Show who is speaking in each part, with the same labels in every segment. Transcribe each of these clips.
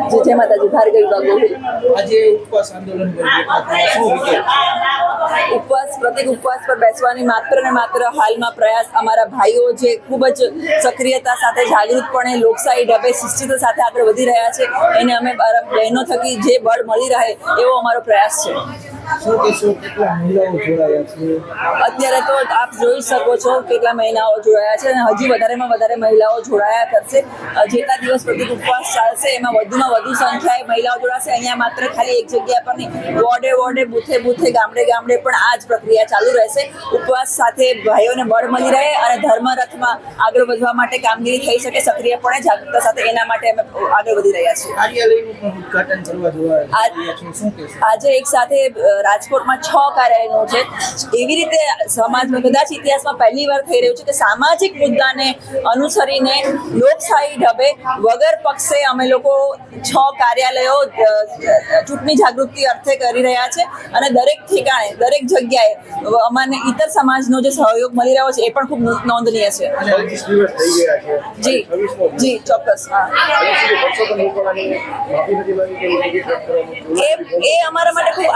Speaker 1: જે જય માતાજી ભાર્ગવી બાગોહિલ
Speaker 2: આજે ઉપવાસ આંદોલન
Speaker 1: ઉપવાસ પ્રતિક ઉપવાસ પર બેસવાની માત્ર ને માત્ર હાલમાં પ્રયાસ અમારા ભાઈઓ જે ખૂબ જ સક્રિયતા સાથે જાગૃતપણે લોકશાહી ઢબે શિસ્તતા સાથે આગળ વધી રહ્યા છે એને અમે બહેનો થકી જે બળ મળી રહે એવો અમારો પ્રયાસ છે.
Speaker 2: શું કહેશો? કેટલા મહિલાઓ જોડાયા છે?
Speaker 1: અત્યારે તો આપ જોઈ શકો છો કેટલા મહિલાઓ જોડાયા છે અને હજી વધારેમાં વધારે મહિલાઓ જોડાયા કરશે. જેટલા દિવસ પ્રતિક ઉપવાસ ચાલશે એમાં વધુમાં વધુ સંખ્યાએ મહિલાઓ જોડાશે. અહીંયા માત્ર ખાલી એક જગ્યા પર નહીં વોર્ડે વોર્ડે બુથે બુથે ગામડે ગામડે પણ આ જ પ્રક્રિયા ચાલુ રહેશે. ઉપવાસ સાથે ભાઈઓને બળ મળી રહે અને ધર્મરથમાં આગળ વધવા માટે કામગીરી થઈ શકે સક્રિયપણે જાગૃતતા સાથે એના માટે અમે આગળ વધી રહ્યા છીએ. આજ- એક સાથે રાજકોટમાં છ કાર્યાલયનો છે. એવી રીતે સમાજમાં કદાચ ઇતિહાસમાં પહેલી વાર થઈ રહ્યું છે કે સામાજિક મુદ્દાને અનુસરીને લોકશાહી ઢબે વગર પક્ષે અમે લોકો છ કાર્યાલયો ચૂંટણી જાગૃતિ અર્થે કરી રહ્યા છે અને દરેક ઠેકાણે દરેક જગ્યાએ અમારે અમને ઇતર સમાજનો જે સહયોગ મળી રહ્યો છે એ પણ ખૂબ નોંધનીય છે. જી જી ચોક્કસ. એ એ અમારા માટે ખૂબ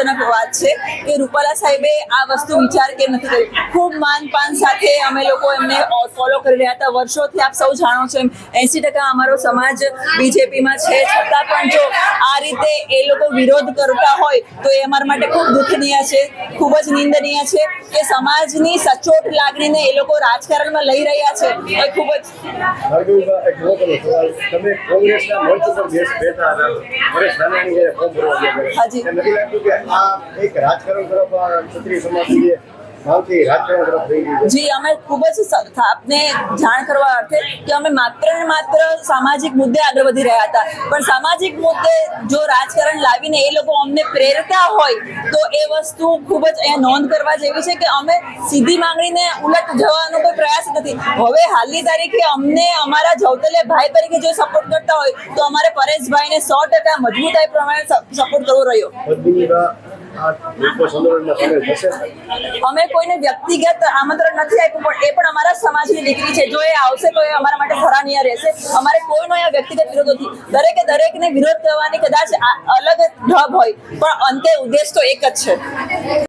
Speaker 1: આશ્ચર્યજનક વાત છે કે રૂપાલા સાહેબે આ વસ્તુ વિચાર કેમ નથી કર્યો ખૂબ માન પાન સાથે અમે લોકો એમને ફોલો કરી રહ્યા હતા. વર્ષોથી આપ સૌ જાણો છો એમ એંસી ટકા અમારો સમાજ બીજેપીમાં છે. છતાં પણ જો આ રીતે એ લોકો વિરોધ કરતા હોય તો એ અમારા માટે ખૂબ દુઃખનીય છે ખૂબ જ નિંદનીય છે કે સમાજની સચોટ લાગણીને એ લોકો રાજકારણમાં લઈ રહ્યા છે. એ ખૂબ જ. હાજી.
Speaker 3: આ એક રાજકારણ તરફ ક્ષત્રિય સમાજની જે
Speaker 1: અમે ખૂબ જ આપને જાણ કરવા અર્થે કે અમે માત્ર ને માત્ર સામાજિક મુદ્દે આગળ વધી રહ્યા હતા. પણ સામાજિક મુદ્દે જો રાજકારણ લાવીને એ લોકો અમને પ્રેરતા હોય તો એ વસ્તુ ખૂબ જ અહીંયા નોંધ કરવા જેવી છે કે અમે સીધી માંગણીને ઉલટ જવાનો કોઈ પ્રયાસ નથી. હવે હાલની તારીખે અમને અમારા જૌતલે ભાઈ તરીકે જો સપોર્ટ કરતા હોય તો અમારે પરેશભાઈને સો ટકા મજબૂતાઈ પ્રમાણે સપોર્ટ કરવો રહ્યો. અમે કોઈને વ્યક્તિગત આમંત્રણ નથી આપ્યું, પણ એ પણ અમારા સમાજની દીકરી છે. જો એ આવશે તો એ અમારા માટે સરાહનીય રહેશે. અમારે કોઈનો અહીંયા વ્યક્તિગત વિરોધ નથી. દરેકે દરેકને વિરોધ કરવાની કદાચ અલગ ઢબ હોય, પણ અંતે ઉદ્દેશ તો એક જ છે.